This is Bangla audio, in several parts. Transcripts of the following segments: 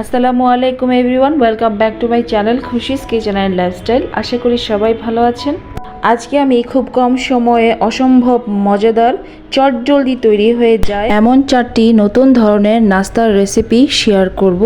আসসালামু আলাইকুম everyone, welcome back to my channel Khushi's kitchen and lifestyle. আশা করি সবাই ভালো আছেন। আজকে আমি খুব কম সময়ে অসম্ভব মজাদার চটজলদি তৈরি হয়ে যায় এমন চারটি নতুন ধরনের নাস্তার রেসিপি শেয়ার করব।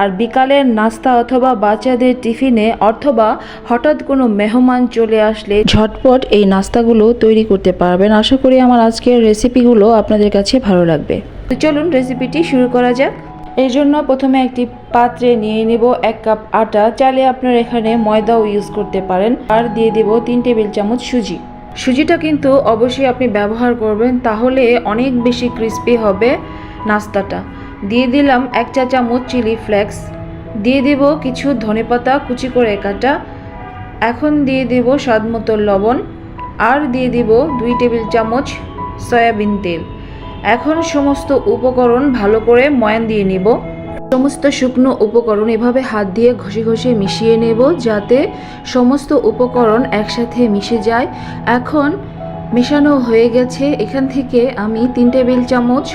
আর বিকালের নাস্তা অথবা বাচ্চাদের টিফিনে অথবা হঠাৎ কোনো মেহমান চলে আসলে ঝটপট এই নাস্তাগুলো তৈরি করতে পারবেন। আশা করি আমার আজকের রেসিপিগুলো আপনাদের কাছে ভালো লাগবে। তো চলুন রেসিপিটি শুরু করা যাক। এই জন্য প্রথমে একটি পাত্রে নিয়ে নেব এক কাপ আটা। চাইলে আপনারা এখানে ময়দাও ইউজ করতে পারেন। আর দিয়ে দেব তিন টেবিল চামচ সুজি। সুজিটা কিন্তু অবশ্যই আপনি ব্যবহার করবেন, তাহলে অনেক বেশি ক্রিস্পি হবে নাস্তাটা। দিয়ে দিলাম এক চা চামচ চিলি ফ্লেক্স দিয়ে দেব কিছু ধনেপাতা কুচি করে কাটা। এখন দিয়ে দেব স্বাদ মতো লবণ। আর দিয়ে দিব দুই টেবিল চামচ সয়াবিন তেল। এখন সমস্ত উপকরণ ভালো করে ময়ান দিয়ে নেব। সমস্ত শুকনো উপকরণ এভাবে হাত দিয়ে ঘষে ঘষে মিশিয়ে নেব যাতে সমস্ত উপকরণ একসাথে মিশে যায়। এখন মেশানো হয়ে গেছে। এখান থেকে আমি তিন টেবিল চামচ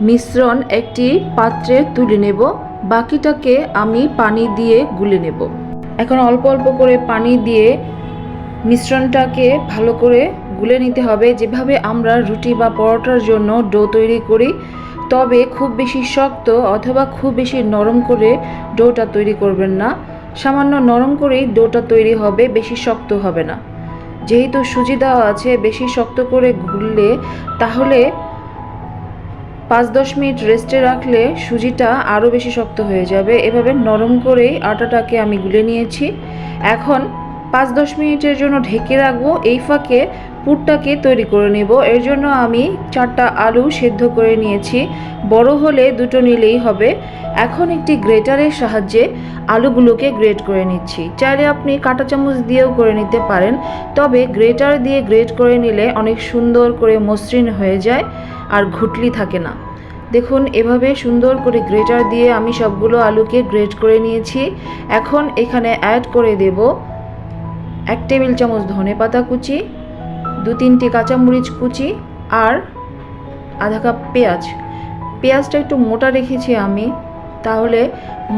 মিশ্রণ একটি পাত্রে তুলে নেব। বাকিটাকে আমি পানি দিয়ে গুলে নেব। এখন অল্প অল্প করে পানি দিয়ে মিশ্রণটাকে ভালো করে গুলে নিতে হবে। যেভাবে আমরা রুটি বা পরোটার জন্য ডো তৈরি করি, তবে খুব বেশি শক্ত অথবা খুব বেশি নরম করে ডোটা তৈরি করবেন না। সামান্য নরম করেই ডোটা তৈরি হবে, বেশি শক্ত হবে না। যেহেতু সুজি দেওয়া আছে, বেশি শক্ত করে গুললে তাহলে পাঁচ দশ মিনিট রেস্টে রাখলে সুজিটা আরও বেশি শক্ত হয়ে যাবে। এভাবে নরম করেই আটাটাকে আমি গুলে নিয়েছি। এখন পাঁচ দশ মিনিটের জন্য ঢেকে রাখব। এই ফাঁকে পুরটাকে তৈরি করে নেব। এর জন্য আমি চারটা আলু সেদ্ধ করে নিয়েছি। বড় হলে দুটো নিলেই হবে। এখন একটি গ্রেটারের সাহায্যে আলুগুলোকে গ্রেট করে নিচ্ছি। চাইলে আপনি কাঁটা চামচ দিয়েও করে নিতে পারেন। তবে গ্রেটার দিয়ে গ্রেট করে নিলে অনেক সুন্দর করে মসৃণ হয়ে যায় আর ঘুটলি থাকে না। দেখুন, এভাবে সুন্দর করে গ্রেটার দিয়ে আমি সবগুলো আলুকে গ্রেট করে নিয়েছি। এখন এখানে অ্যাড করে দেব এক টেবিল চামচ ধনে পাতা কুচি দু তিনটি কাঁচামরিচ কুচি আর আধা কাপ পেঁয়াজ। পেঁয়াজটা একটু মোটা রেখেছি আমি, তাহলে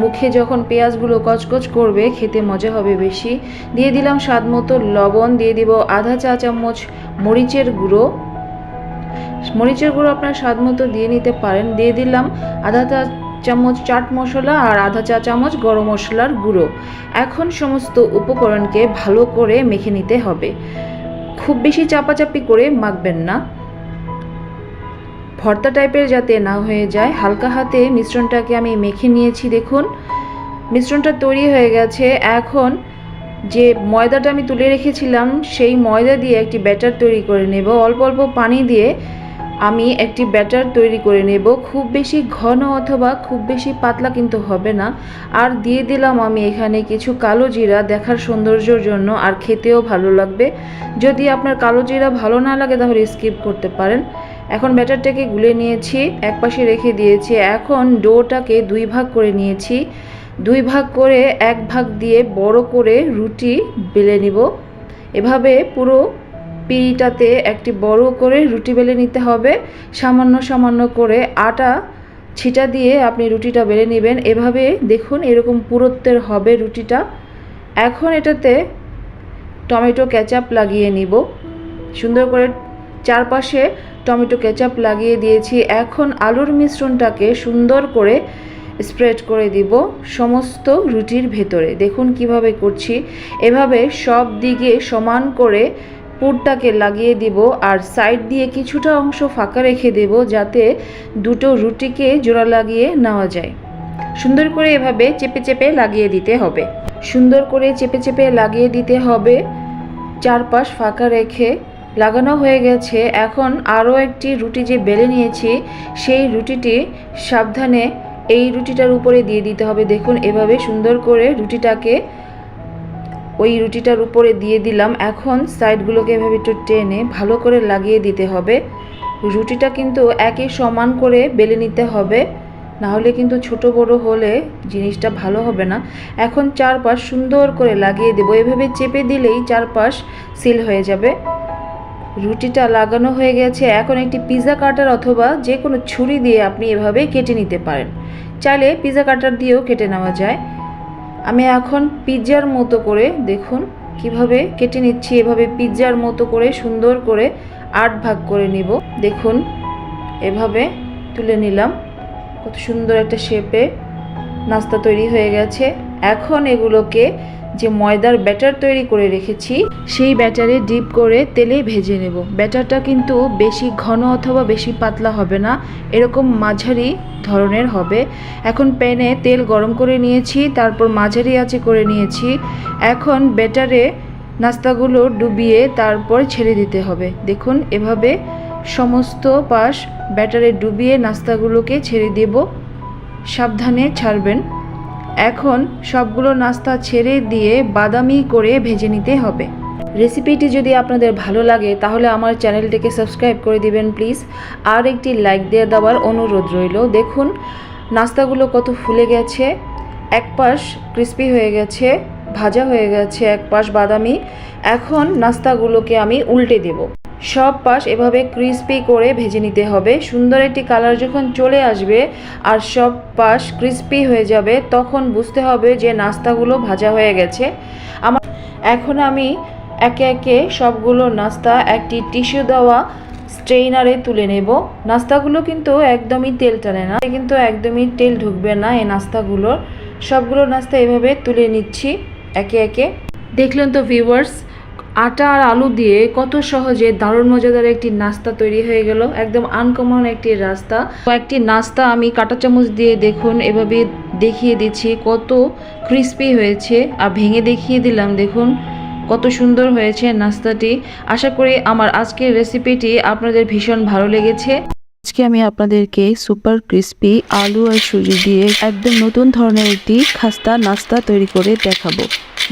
মুখে যখন পেঁয়াজগুলো কচকচ করবে, খেতে মজা হবে বেশি। দিয়ে দিলাম স্বাদ মতো লবণ, দিয়ে দিব আধা চা চামচ মরিচের গুঁড়ো। মরিচের গুঁড়ো আপনার স্বাদ মতো দিয়ে নিতে পারেন। দিয়ে দিলাম আধা চা চামচ চাট মশলা আর আধা চা চামচ গরম মশলার গুঁড়ো। এখন সমস্ত উপকরণকে ভালো করে মেখে নিতে হবে। খুব বেশি চাপাচাপি করে মাখবেন না। ভর্তা টাইপের যাতে না হয়ে যায়, হালকা হাতে মিশ্রণটাকে আমি মেখে নিয়েছি, দেখুন। মিশ্রণটা তৈরি হয়ে গেছে। এখন যে ময়দাটা আমি তুলে রেখেছিলাম, সেই ময়দা দিয়ে একটি ব্যাটার তৈরি করে নেব। অল্প অল্প পানি দিয়ে আমি একটি ব্যাটার তৈরি করে নেব। খুব বেশি ঘন অথবা খুব বেশি পাতলা কিন্তু হবে না। আর দিয়ে দিলাম আমি এখানে কিছু কালো জিরা দেখার সৌন্দর্যর জন্য, আর খেতেও ভালো লাগবে। যদি আপনার কালো জিরা ভালো না লাগে তাহলে স্কিপ করতে পারেন। এখন ব্যাটারটাকে গুলে নিয়েছি, এক পাশে রেখে দিয়েছি। এখন ডোটাকে দুই ভাগ করে নিয়েছি। দুই ভাগ করে এক ভাগ দিয়ে বড় করে রুটি বেলে নিব। এভাবে পুরো পিঁড়িটাতে একটি বড় করে রুটি বেলে নিতে হবে। সামান্য সামান্য করে আটা ছিটা দিয়ে আপনি রুটিটা বেলে নেবেন। এভাবে দেখুন এরকম পুরুত্বের হবে রুটিটা। এখন এটাতে টমেটো কেচাপ লাগিয়ে নিব। সুন্দর করে চারপাশে টমেটো কেচাপ লাগিয়ে দিয়েছি। এখন আলুর মিশ্রণটাকে সুন্দর করে স্প্রেড করে দিব সমস্ত রুটির ভেতরে। দেখুন কীভাবে করছি। এভাবে সব দিকে সমান করে পুরটাকে লাগিয়ে দিব আর সাইড দিয়ে কিছুটা অংশ ফাঁকা রেখে দেব যাতে দুটো রুটিকে জোড়া লাগিয়ে নেওয়া যায়। সুন্দর করে এভাবে চেপে চেপে লাগিয়ে দিতে হবে। সুন্দর করে চেপে চেপে লাগিয়ে দিতে হবে। চারপাশ ফাঁকা রেখে লাগানো হয়ে গেছে। এখন আরও একটি রুটি যে বেলে নিয়েছি, সেই রুটিটি সাবধানে এই রুটিটার উপরে দিয়ে দিতে হবে। দেখুন, এভাবে সুন্দর করে রুটিটাকে ওই রুটিটার উপরে দিয়ে দিলাম। এখন সাইডগুলোকে এভাবে একটু টেনে ভালো করে লাগিয়ে দিতে হবে। রুটিটা কিন্তু একই সমান করে বেলে নিতে হবে। না হলে কিন্তু ছোট বড় হলে জিনিসটা ভালো হবে না। এখন চারপাশ সুন্দর করে লাগিয়ে দেবো। এভাবে চেপে দিলেই চারপাশ সিল হয়ে যাবে। রুটিটা লাগানো হয়ে গেছে। এখন একটি পিৎজা কাটার অথবা যে কোনো ছুরি দিয়ে আপনি এভাবে কেটে নিতে পারেন। চাইলে পিৎজা কাটার দিয়েও কেটে নেওয়া যায়। আমি এখন পিৎজার মতো করে দেখুন কীভাবে কেটে নিচ্ছি, এভাবে পিৎজার মতো করে সুন্দর করে আট ভাগ করে নিব। দেখুন, এভাবে তুলে নিলাম। কত সুন্দর একটা শেপে নাস্তা তৈরি হয়ে গেছে। এখন এগুলোকে যে ময়দার ব্যাটার তৈরি করে রেখেছি, সেই ব্যাটারে ডিপ করে তেলে ভেজে নেব। ব্যাটারটা কিন্তু বেশি ঘন অথবা বেশি পাতলা হবে না, এরকম মাঝারি ধরনের হবে। এখন প্যানে তেল গরম করে নিয়েছি, তারপর মাঝারি আঁচে করে নিয়েছি। এখন ব্যাটারে নাস্তাগুলো ডুবিয়ে তারপর ছেড়ে দিতে হবে। দেখুন, এভাবে সমস্ত পাশ ব্যাটারে ডুবিয়ে নাস্তাগুলোকে ছেড়ে দেব। সাবধানে ছাড়বেন। এখন সবগুলো নাস্তা ছেড়ে দিয়ে বাদামি করে ভেজে নিতে হবে। রেসিপিটি যদি আপনাদের ভালো লাগে, তাহলে আমার চ্যানেলটিকে সাবস্ক্রাইব করে দিবেন, প্লিজ। আর একটি লাইক দিয়ে দেওয়ার অনুরোধ রইল। দেখুন, নাস্তাগুলো কত ফুলে গেছে। এক পাশ ক্রিস্পি হয়ে গেছে, ভাজা হয়ে গেছে, এক পাশ বাদামি। এখন নাস্তাগুলোকে আমি উল্টে দেব। সব পাশ এভাবে ক্রিস্পি করে ভেজে নিতে হবে। সুন্দর একটি কালার যখন চলে আসবে আর সব পাশ ক্রিস্পি হয়ে যাবে, তখন বুঝতে হবে যে নাস্তাগুলো ভাজা হয়ে গেছে। আমার এখন আমি একে একে সবগুলো নাস্তা একটি টিস্যু দেওয়া স্ট্রেইনারে তুলে নেব। নাস্তাগুলো কিন্তু একদমই তেল টানে না। কিন্তু একদমই তেল ঢুকবে না এই নাস্তাগুলোর। সবগুলো নাস্তা এভাবে তুলে নিচ্ছি একে একে। দেখলেন তো ভিউয়ার্স আটা আর আলু দিয়ে কত সহজে দারুণ মজাদার একটি নাস্তা তৈরি হয়ে গেল। একদম আনকমন একটি রাস্তা। কয়েকটি নাস্তা আমি কাঁটা চামচ দিয়ে দেখুন, এভাবে দেখিয়ে দিচ্ছি কত ক্রিস্পি হয়েছে। আর ভেঙে দেখিয়ে দিলাম, দেখুন কত সুন্দর হয়েছে নাস্তাটি। আশা করি আমার আজকের রেসিপিটি আপনাদের ভীষণ ভালো লেগেছে। আজকে আমি আপনাদেরকে সুপার ক্রিস্পি আলু আর সুজি দিয়ে একদম নতুন ধরনের একটি খাস্তা নাস্তা তৈরি করে দেখাবো।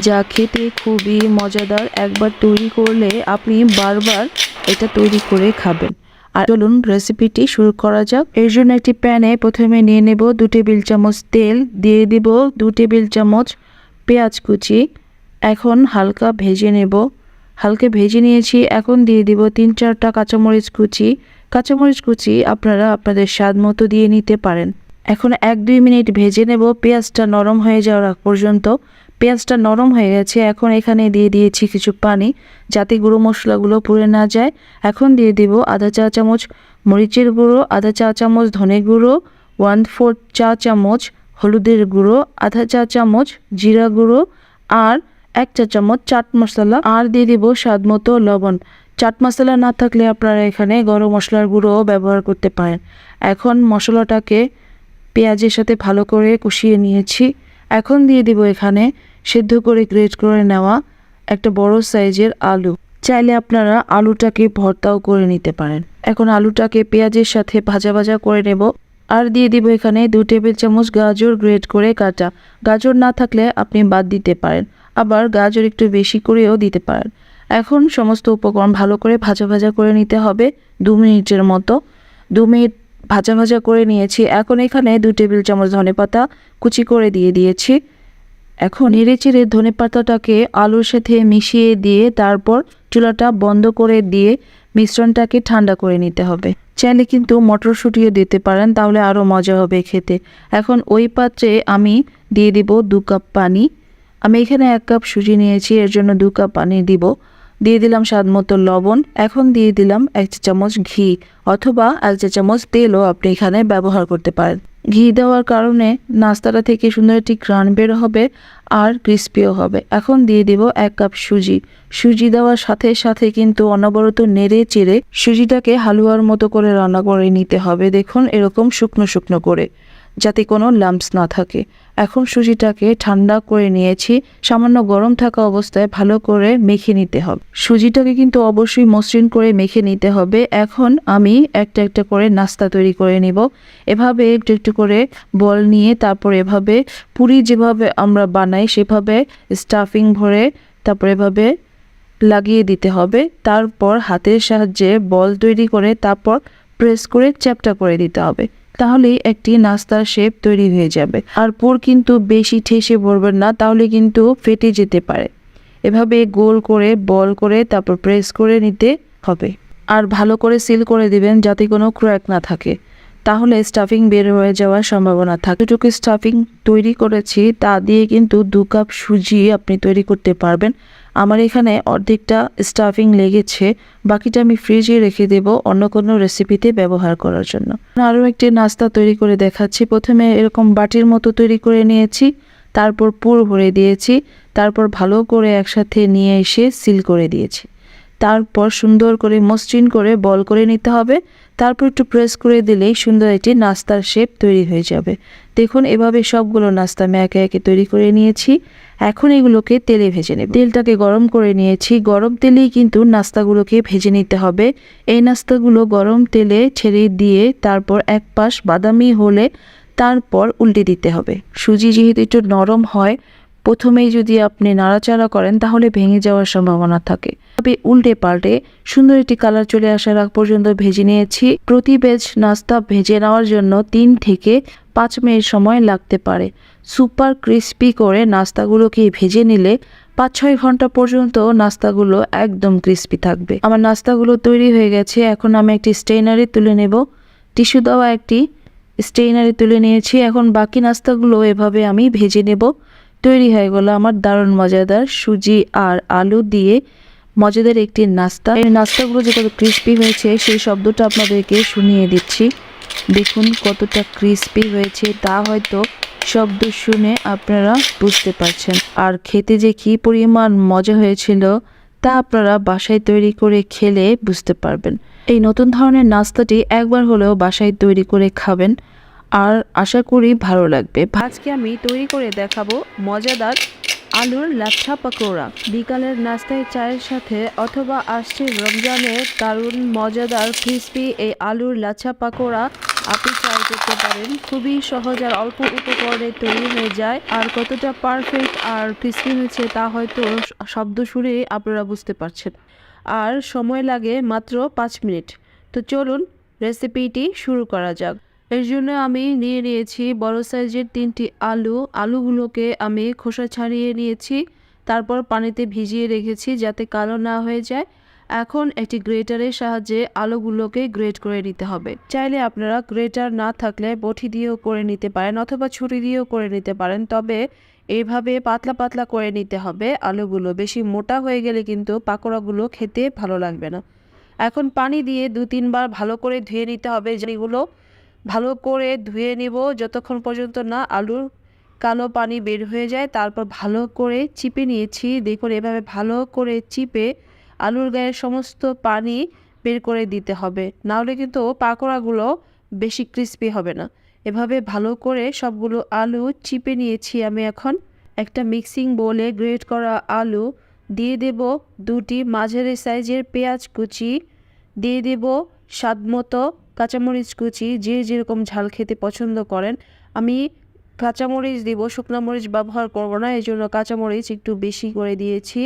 যা খেতে খুবই মজাদার। একবার তৈরি করলে আপনি বারবার এটা তৈরি করে খাবেন। আর চলুন রেসিপিটি শুরু করা যাক। এর জন্য একটি প্যানে প্রথমে নিয়ে নেব দু টেবিল চামচ তেল, দিয়ে দিব দু টেবিল চামচ পেঁয়াজ কুচি। এখন হালকা ভেজে নেব। হালকা ভেজে নিয়েছি। এখন দিয়ে দিব তিন চারটা কাঁচামরিচ কুচি। কাঁচামরিচ কুচি আপনারা আপনাদের স্বাদ মতো দিয়ে নিতে পারেন। এখন এক দুই মিনিট ভেজে নেব। পেঁয়াজটা নরম হয়ে যাওয়ার পর্যন্ত পেঁয়াজটা নরম হয়ে গেছে, এখন এখানে দিয়ে দিয়েছি কিছু পানি যাতে গুঁড়ো মশলাগুলো পুড়ে না যায়। এখন দিয়ে দিব আধা চা চামচ মরিচের গুঁড়ো, আধা চা চামচ ধনে গুঁড়ো ওয়ান ফোর চা চামচ হলুদের গুঁড়ো, আধা চা চামচ জিরা গুঁড়ো আর এক চা চামচ চাট মশলা। আর দিয়ে দিব স্বাদ মতো লবণ। চাট মশলা না থাকলে আপনারা এখানে গরম মশলার গুঁড়োও ব্যবহার করতে পারেন। এখন মশলাটাকে পেঁয়াজের সাথে ভালো করে কষিয়ে নিয়েছি। এখন দিয়ে দিব এখানে সেদ্ধ করে গ্রেট করে নেওয়া একটা বড় সাইজের আলু। চাইলে আপনারা আলুটাকে ভর্তাও করে নিতে পারেন। এখন আলুটাকে পেঁয়াজের সাথে ভাজা ভাজা করে নেব। আর দিয়ে দিব এখানে দু টেবিল চামচ গাজর গ্রেট করে কাটা। গাজর না থাকলে আপনি বাদ দিতে পারেন। আবার গাজর একটু বেশি করেও দিতে পারেন। এখন সমস্ত উপকরণ ভালো করে ভাজা ভাজা করে নিতে হবে দু মিনিটের মতো। দু মিনিট ভাজা ভাজা করে নিয়েছি। এখন এখানে দু টেবিল চামচ ধনে পাতা কুচি করে দিয়ে দিয়েছি। এখন নেড়ে চেড়ে ধনে পাতাটাকে আলুর সাথে মিশিয়ে দিয়ে তারপর চুলাটা বন্ধ করে দিয়ে মিশ্রণটাকে ঠান্ডা করে নিতে হবে। চাইলে কিন্তু মটরশুঁটিও দিতে পারেন, তাহলে আরও মজা হবে খেতে। এখন ওই পাত্রে আমি দিয়ে দিব দু কাপ পানি। আমি এখানে এক কাপ সুজি নিয়েছি, এর জন্য দু কাপ পানি দিব। দিয়ে দিলাম স্বাদ মতো লবণ, এখন দিয়ে দিলাম এক চা চামচ ঘি অথবা এক চা চামচ তেলও আপনি এখানে ব্যবহার করতে পারেন। ঘি দেওয়ার কারণে নাস্তাটা থেকে সুন্দর একটি ঘ্রাণ বের হবে আর ক্রিস্পিও হবে। এখন দিয়ে দিব এক কাপ সুজি। সুজি দেওয়ার সাথে সাথে কিন্তু অনবরত নেড়ে চেড়ে সুজিটাকে হালুয়ার মতো করে রান্না করে নিতে হবে। দেখুন এরকম শুকনো শুকনো করে। যাতে কোনো লাম্পস না থাকে। এখন সুজিটাকে ঠান্ডা করে নিয়েছি, সামান্য গরম থাকা অবস্থায় ভালো করে মেখে নিতে হবে। সুজিটাকে কিন্তু অবশ্যই মসৃণ করে মেখে নিতে হবে। এখন আমি একটা একটা করে নাস্তা তৈরি করে নিব। এভাবে একটু একটু করে বল নিয়ে তারপর এভাবে পুরি যেভাবে আমরা বানাই সেভাবে স্টাফিং ভরে তারপর এভাবে লাগিয়ে দিতে হবে। তারপর হাতের সাহায্যে বল তৈরি করে তারপর প্রেস করে চ্যাপটা করে দিতে হবে। তাহলেই একটি নাস্তার শেপ তৈরি হয়ে যাবে। আর পুর কিন্তু বেশি ঠেসে ভরবেন না, তাহলে কিন্তু ফেটে যেতে পারে। এভাবে গোল করে, বল করে, তারপর প্রেস করে নিতে হবে। আর ভালো করে সিল করে দিবেন যাতে কোনো ক্র্যাক না থাকে। তাহলে স্টাফিং বের হয়ে যাওয়ার সম্ভাবনা থাকে। যতটুকু স্টাফিং তৈরি করেছি, তা দিয়ে কিন্তু দু কাপ সুজি আপনি তৈরি করতে পারবেন। আমার এখানে অর্ধেকটা স্টাফিং লেগেছে, বাকিটা আমি ফ্রিজে রেখে দেব অন্য কোনো রেসিপিতে ব্যবহার করার জন্য। আরও একটি নাস্তা তৈরি করে দেখাচ্ছি। প্রথমে এরকম বাটির মতো তৈরি করে নিয়েছি, তারপর পুর ভরে দিয়েছি, তারপর ভালো করে একসাথে নিয়ে এসে সিল করে দিয়েছি। তারপর সুন্দর করে মসৃণ করে বল করে নিতে হবে তারপর একটু প্রেস করে দিলেই সুন্দর একটি নাস্তার শেপ তৈরি হয়ে যাবে। দেখুন, এভাবে সবগুলো নাস্তা আমি একে একে তৈরি করে নিয়েছি। এখন এগুলোকে তেলে ভেজে নেব। তেলটাকে গরম করে নিয়েছি। গরম তেলেই কিন্তু নাস্তাগুলোকে ভেজে নিতে হবে। এই নাস্তাগুলো গরম তেলে ছেড়ে দিয়ে তারপর এক পাশ বাদামি হলে তারপর উল্টে দিতে হবে। সুজি যেহেতু একটু নরম হয় প্রথমেই যদি আপনি নাড়াচাড়া করেন, তাহলে ভেঙে যাওয়ার সম্ভাবনা থাকে। তবে উল্টে পাল্টে সুন্দর একটি কালার চলে আসার আগ পর্যন্ত ভেজে নিয়েছি। প্রতি বেজ নাস্তা ভেজে নেওয়ার জন্য তিন থেকে পাঁচ মিনিট সময় লাগতে পারে। সুপার ক্রিস্পি করে নাস্তাগুলোকে ভেজে নিলে পাঁচ ছয় ঘণ্টা পর্যন্ত নাস্তাগুলো একদম ক্রিস্পি থাকবে। আমার নাস্তাগুলো তৈরি হয়ে গেছে। এখন আমি একটি স্টেইনারে তুলে নেব। টিস্যু দেওয়া একটি স্টেইনারে তুলে নিয়েছি। এখন বাকি নাস্তাগুলো এভাবে আমি ভেজে নেব। তৈরি হয়ে গেল আমার দারুণ মজাদার সুজি আর আলু দিয়ে মজাদার একটি নাস্তা। এই নাস্তাগুলো যে কত ক্রিস্পি হয়েছে, সেই শব্দটা আপনাদেরকে শুনিয়ে দিচ্ছি। দেখুন কতটা ক্রিস্পি হয়েছে, তা হয়তো শব্দ শুনে আপনারা বুঝতে পারছেন। আর খেতে যে কী পরিমাণ মজা হয়েছিল, তা আপনারা বাসায় তৈরি করে খেলে বুঝতে পারবেন। এই নতুন ধরনের নাস্তাটি একবার হলেও বাসায় তৈরি করে খাবেন। আর আশা করি ভালো লাগবে। আজকে আমি তৈরি করে দেখাবো মজাদার আলুর লাচ্ছা পাকোড়া। বিকালের নাস্তায় চায়ের সাথে অথবা আসছে রমজানের দারুণ মজাদার ক্রিস্পি এই আলুর লাচ্ছা পাকোড়া। আপনি ট্রাই করতে পারেন। খুবই সহজ আর অল্প উপকরণে তৈরি হয়ে যায়। আর কতটা পারফেক্ট আর ক্রিস্পি হয়েছে তা হয়তো শব্দ শুনে আপনারা বুঝতে পারছেন। আর সময় লাগে মাত্র পাঁচ মিনিট। তো চলুন রেসিপিটি শুরু করা যাক। এর জন্য আমি নিয়ে নিয়েছি বড় সাইজের তিনটি আলু। আলুগুলোকে আমি খোসা ছাড়িয়ে নিয়েছি, তারপর পানিতে ভিজিয়ে রেখেছি যাতে কালো না হয়ে যায়। এখন একটি গ্রেটারের সাহায্যে আলুগুলোকে গ্রেট করে নিতে হবে। চাইলে আপনারা গ্রেটার না থাকলে বটি দিয়েও করে নিতে পারেন অথবা ছুরি দিয়েও করে নিতে পারেন, তবে এইভাবে পাতলা পাতলা করে নিতে হবে। আলুগুলো বেশি মোটা হয়ে গেলে কিন্তু পাকোড়াগুলো খেতে ভালো লাগবে না। এখন পানি দিয়ে দু তিনবার ভালো করে ধুয়ে নিতে হবে, যেগুলো ভালো করে ধুয়ে নিব। যতক্ষণ পর্যন্ত না আলুর কালো পানি বের হয়ে যায়, তারপর ভালো করে চিপে নিয়েছি। দেখুন, এভাবে ভালো করে চিপে আলুর গায়ের সমস্ত পানি বের করে দিতে হবে। নাহলে কিন্তু পাকোড়াগুলো বেশি ক্রিস্পি হবে না। এভাবে ভালো করে সবগুলো আলু চিপে নিয়েছি আমি এখন। একটা মিক্সিং বোলে গ্রেট করা আলু দিয়ে দেব দুটি। মাঝারি সাইজের পেঁয়াজ কুচি দিয়ে দেব স্বাদমতো কাঁচামরিচ কুচি, যে যেরকম ঝাল খেতে পছন্দ করেন, আমি কাঁচামরিচ দিব, শুকনো মরিচ ব্যবহার করব না এই জন্য কাঁচামরিচ একটু বেশি করে দিয়েছি।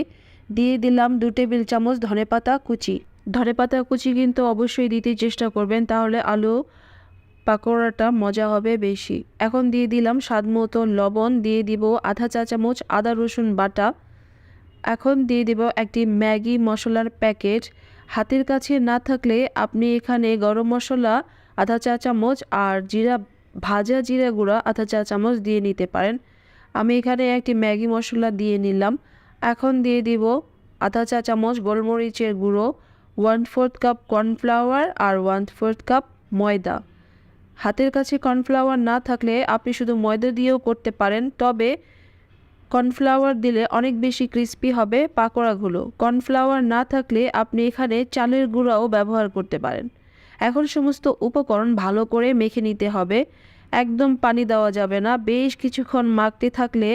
দিয়ে দিলাম দু টেবিল চামচ ধনেপাতা কুচি। ধনেপাতা কুচি কিন্তু অবশ্যই দিতে চেষ্টা করবেন, তাহলে আলু পাকোড়াটা মজা হবে বেশি। এখন দিয়ে দিলাম স্বাদ মতো লবণ, দিয়ে দিব আধা চা চামচ আদা রসুন বাটা। এখন দিয়ে দিব একটি ম্যাগি মশলার প্যাকেট। হাতের কাছে না থাকলে আপনি এখানে গরম মশলা, আধা চা চামচ আর জিরা, ভাজা জিরা গুঁড়া, আধা চা চামচ দিয়ে নিতে পারেন। আমি এখানে একটি ম্যাগি মশলা দিয়ে নিলাম। এখন দিয়ে দিব আধা চা চামচ গোলমরিচের গুঁড়ো ওয়ান ফোর্থ কাপ কর্নফ্লাওয়ার আর ওয়ান ফোর্থ কাপ ময়দা। হাতের কাছে কর্নফ্লাওয়ার না থাকলে আপনি শুধু ময়দা দিয়েও করতে পারেন, তবে কর্নফ্লাওয়ার দিলে অনেক বেশি ক্রিস্পি হবে পাকোড়াগুলো। কর্নফ্লাওয়ার না থাকলে আপনি এখানে চালের গুঁড়াও ব্যবহার করতে পারেন। এখন সমস্ত উপকরণ ভালো করে মেখে নিতে হবে। একদম পানি দেওয়া যাবে না। বেশ কিছুক্ষণ মাখতে থাকলে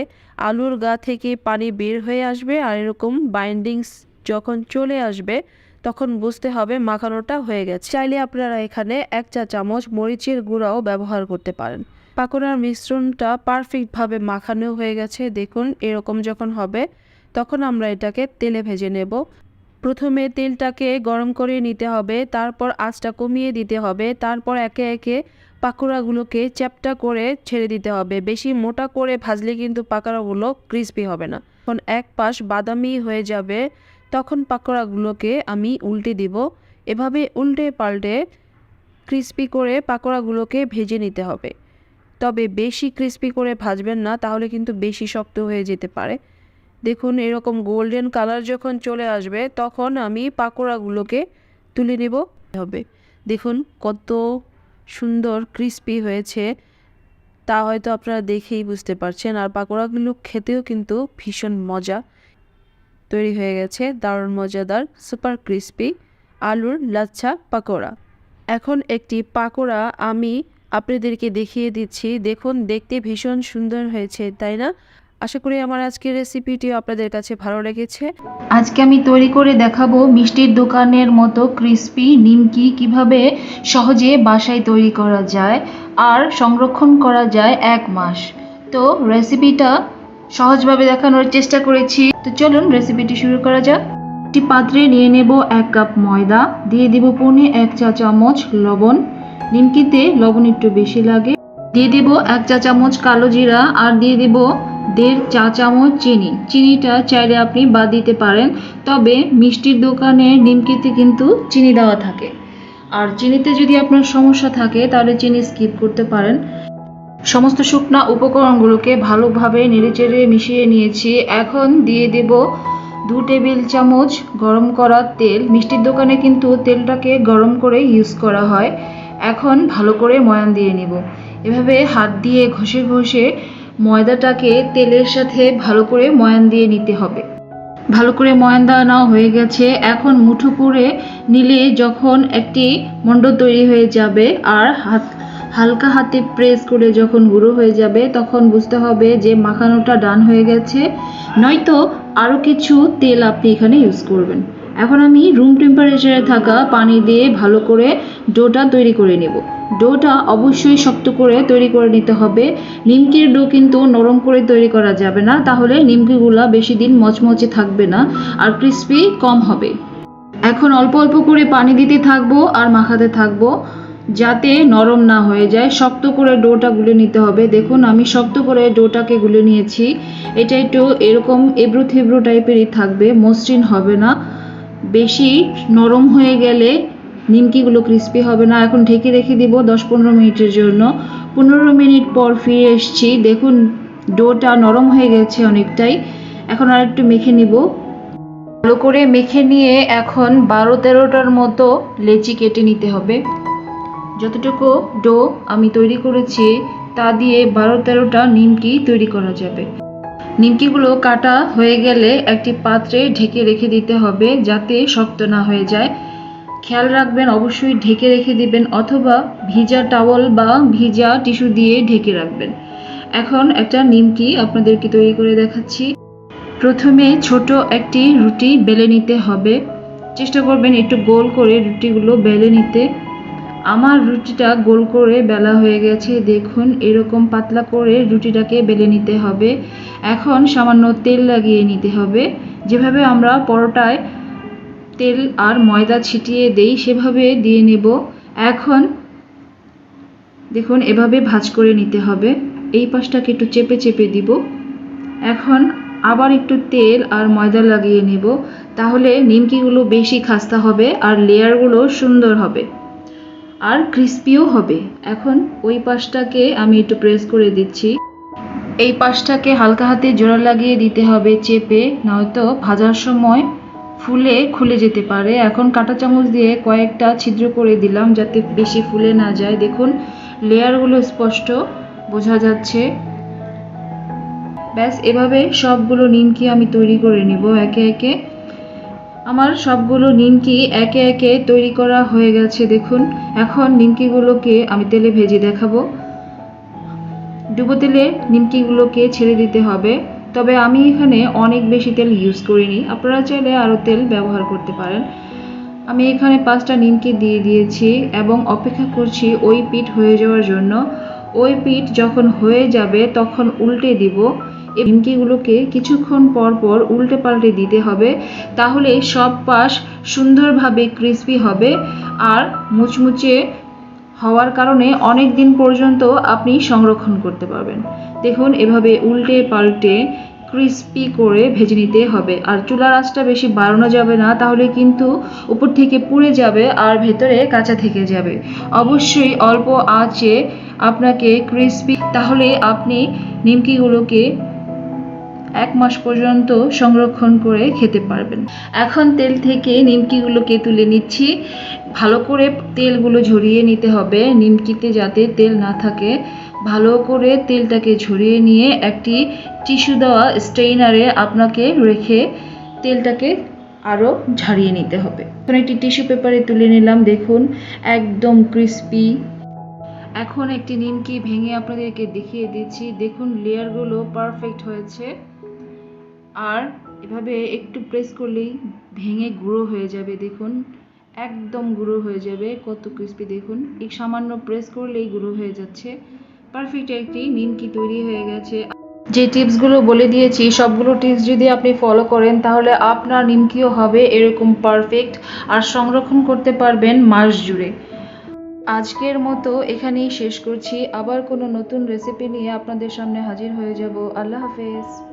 আলুর গা থেকে পানি বের হয়ে আসবে আর এরকম বাইন্ডিংস যখন চলে আসবে, তখন বুঝতে হবে মাখানোটা হয়ে গেছে। চাইলে আপনারা এখানে এক চা চামচ মরিচের গুঁড়াও ব্যবহার করতে পারেন। পাকোড়ার মিশ্রণটা পারফেক্টভাবে মাখানো হয়ে গেছে। দেখুন, এরকম যখন হবে, তখন আমরা এটাকে তেলে ভেজে নেব। প্রথমে তেলটাকে গরম করে নিতে হবে, তারপর আঁচটা কমিয়ে দিতে হবে, তারপর একে একে পাকোড়াগুলোকে চ্যাপটা করে ছেড়ে দিতে হবে। বেশি মোটা করে ভাজলে কিন্তু পাকোড়াগুলো ক্রিস্পি হবে না। এখন এক পাশ বাদামি হয়ে যাবে, তখন পাকোড়াগুলোকে আমি উল্টে দিব। এভাবে উল্টে পাল্টে ক্রিস্পি করে পাকোড়াগুলোকে ভেজে নিতে হবে। তবে বেশি ক্রিস্পি করে ভাজবেন না, তাহলে কিন্তু বেশি শক্ত হয়ে যেতে পারে। দেখুন, এরকম গোল্ডেন কালার যখন চলে আসবে, তখন আমি পাকোড়াগুলোকে তুলে নেব। হবে। দেখুন, কত সুন্দর ক্রিস্পি হয়েছে। তা হয়তো আপনারা দেখেই বুঝতে পারছেন। আর পাকোড়াগুলো খেতেও কিন্তু ভীষণ মজা। তৈরি হয়ে গেছে দারুণ মজাদার সুপার ক্রিস্পি আলুর লাচ্ছা পাকোড়া। এখন একটি পাকোড়া আমি আপনাদেরকে দেখিয়ে দিচ্ছি। দেখুন, দেখতে ভীষণ সুন্দর হয়েছে, তাই না? আশা করি আমার আজকের রেসিপিটি আপনাদের কাছে ভালো লেগেছে। আজকে আমি তৈরি করে দেখাবো মিষ্টির দোকানের মতো ক্রিস্পি নিমকি কীভাবে সহজে বাসায় তৈরি করা যায় আর সংরক্ষণ করা যায় এক মাস। তো রেসিপিটা সহজভাবে দেখানোর চেষ্টা করেছি। তো চলুন রেসিপিটি শুরু করা যাক। একটি পাত্রে নিয়ে নেব এক কাপ ময়দা, দিয়ে দিব পৌনে এক চা চামচ লবণ নিমকিতে লবণ একটু বেশি লাগে। দিয়ে দিব এক চা চামচ কালো জিরা আর দিয়ে দিব দেড় চা চামচ চিনি। চিনিটা চাইলে আপনি বাদ দিতে পারেন, তবে মিষ্টির দোকানে নিমকিতে কিন্তু চিনি দেওয়া থাকে। আর চিনিতে যদি আপনার সমস্যা থাকে, তাহলে চিনি স্কিপ করতে পারেন। সমস্ত শুকনা উপকরণগুলোকে ভালোভাবে নেড়েচেড়ে মিশিয়ে নিয়েছি। এখন দিয়ে দেব দু টেবিল চামচ গরম করা তেল। মিষ্টির দোকানে কিন্তু তেলটাকে গরম করে ইউজ করা হয়। এখন ভালো করে ময়ান দিয়ে নিব। এভাবে হাত দিয়ে ঘষে ঘষে ময়দাটাকে তেলের সাথে ভালো করে ময়ান দিয়ে নিতে হবে। ভালো করে ময়ান দেওয়া নেওয়া হয়ে গেছে। এখন মুঠো করে নিলে যখন একটি মণ্ড তৈরি হয়ে যাবে আর হাত, হালকা হাতে প্রেস করে যখন গুঁড়ো হয়ে যাবে, তখন বুঝতে হবে যে মাখানোটা ডান হয়ে গেছে। নয়তো আরও কিছু তেল আপনি এখানে ইউজ করবেন। এখন আমি রুম টেম্পারেচারে থাকা পানি দিয়ে ভালো করে ডোটা তৈরি করে নেব। ডোটা অবশ্যই শক্ত করে তৈরি করে নিতে হবে। নিমকির ডো কিন্তু নরম করে তৈরি করা যাবে না, তাহলে নিমকিগুলা বেশি দিন মচমচে থাকবে না আর ক্রিস্পি কম হবে। এখন অল্প অল্প করে পানি দিতে থাকব আর মাখাতে থাকব যাতে নরম না হয়ে যায়। শক্ত করে ডোটা গুলে নিতে হবে। দেখুন, আমি শক্ত করে ডোটাকে গুলে নিয়েছি। এটা একটু এরকম এবড়ো থেবড়ো টাইপেরই থাকবে, মসৃণ হবে না। বেশি নরম হয়ে গেলে নিমকিগুলো ক্রিস্পি হবে না। এখন ঢেকে রেখে দিব দশ পনেরো মিনিটের জন্য। পনেরো মিনিট পর ফিরে এসেছি। দেখুন, ডোটা নরম হয়ে গেছে অনেকটাই। এখন আর একটু মেখে নিব। ভালো করে মেখে নিয়ে এখন বারো তেরোটার মতো লেচি কেটে নিতে হবে। যতটুকু ডো আমি তৈরি করেছি, তা দিয়ে বারো তেরোটা নিমকি তৈরি করা যাবে। নিমকিগুলো কাটা হয়ে গেলে একটি পাত্রে ঢেকে রেখে দিতে হবে যাতে শক্ত না হয়ে যায়। খেয়াল রাখবেন, অবশ্যই ঢেকে রেখে দিবেন অথবা ভিজা টাওয়াল বা ভিজা টিস্যু দিয়ে ঢেকে রাখবেন। এখন একটা নিমকি আপনাদেরকে তৈরি করে দেখাচ্ছি। প্রথমে ছোট একটি রুটি বেলে নিতে হবে। চেষ্টা করবেন একটু গোল করে রুটিগুলো বেলে নিতে। আমার রুটিটা গোল করে বেলা হয়ে গেছে, দেখুন এরকম পাতলা করে রুটিটাকে বেলে নিতে হবে। এখন সামান্য তেল লাগিয়ে নিতে হবে। যেভাবে আমরা পরোটায় তেল আর ময়দা ছিটিয়ে দেই, সেভাবে দিয়ে নেব। এখন দেখুন এভাবে ভাজ করে নিতে হবে। এই পাশটাকে একটু চেপে চেপে দিব। এখন আবার একটু তেল আর ময়দা লাগিয়ে নেব। তাহলে নিমকিগুলো বেশি খাস্তা হবে আর লেয়ারগুলো সুন্দর হবে। আর ক্রিস্পিও হবে। এখন ওই পাশটাকে আমি একটু প্রেস করে দিচ্ছি। এই পাশটাকে হালকা হাতে জোড়া লাগিয়ে দিতে হবে চেপে, নয়তো ভাজার সময় ফুলে খুলে যেতে পারে। এখন কাঁটা চামচ দিয়ে কয়েকটা ছিদ্র করে দিলাম যাতে বেশি ফুলে না যায়। দেখুন লেয়ারগুলো স্পষ্ট, বোঝা যাচ্ছে। ব্যাস, এভাবে সবগুলো নিমকি আমি তৈরি করে নিব একে একে। আমার সবগুলো নিমকি একে একে তৈরি করা হয়ে গেছে, দেখুন। এখন নিমকিগুলোকে আমি তেলে ভেজে দেখাবো। ডুবো তেলে নিমকিগুলোকে ছেড়ে দিতে হবে। তবে আমি এখানে অনেক বেশি তেল ইউজ করিনি। আপনারা চাইলে আরও তেল ব্যবহার করতে পারেন। আমি এখানে পাঁচটা নিমকি দিয়ে দিয়েছি এবং অপেক্ষা করছি ওই পিঠ হয়ে যাওয়ার জন্য। ওই পিঠ যখন হয়ে যাবে, তখন উল্টে দিব। নিমকিগুলোকে কিছুক্ষণ পর পর উল্টে পাল্টে দিতে হবে, তাহলে সব পাশ সুন্দরভাবে ক্রিস্পি হবে আর মুচমুচে হওয়ার কারণে অনেক দিন পর্যন্ত আপনি সংরক্ষণ করতে পারবেন। দেখুন, এভাবে উল্টে পাল্টে ক্রিস্পি করে ভেজে নিতে হবে। আর চুলার আঁচটা বেশি বাড়ানো যাবে না, তাহলে কিন্তু উপর থেকে পুড়ে যাবে আর ভেতরে কাঁচা থেকে যাবে। অবশ্যই অল্প আঁচে আপনাকে ক্রিস্পি তাহলে আপনি নিমকিগুলোকে এক মাস পর্যন্ত সংরক্ষণ করে খেতে পারবেন। এখন তেল থেকে নিমকিগুলোকে তুলে নিচ্ছি। ভালো করে তেলগুলো ঝরিয়ে নিতে হবে। নিমকিতে যাতে তেল না থাকে, ভালো করে তেলটাকে ঝরিয়ে নিয়ে একটি টিস্যু দেওয়া স্ট্রেইনারে আপনাকে রেখে তেলটাকে আরও ঝারিয়ে নিতে হবে। এখন একটি টিস্যু পেপারে তুলে নিলাম, দেখুন, একদম ক্রিস্পি। এখন একটি নিমকি ভেঙে আপনাদেরকে দেখিয়ে দিচ্ছি। দেখুন, লেয়ারগুলো পারফেক্ট হয়েছে। আর এভাবে একটু প্রেস করলেই ভেঙে গুঁড়ো হয়ে যাবে, দেখুন। একদম গুঁড়ো হয়ে যাবে, কত ক্রিস্পি দেখুন। এই সামান্য প্রেস করলেই গুঁড়ো হয়ে যাচ্ছে। পারফেক্ট একটি নিমকি তৈরি হয়ে গেছে। যে টিপসগুলো বলে দিয়েছি, সবগুলো টিপস যদি আপনি ফলো করেন, তাহলে আপনার নিমকিও হবে এরকম পারফেক্ট আর সংরক্ষণ করতে পারবেন মাস জুড়ে। আজকের মতো এখানেই শেষ করছি। আবার কোনো নতুন রেসিপি নিয়ে আপনাদের সামনে হাজির হয়ে যাব। আল্লাহ হাফেজ।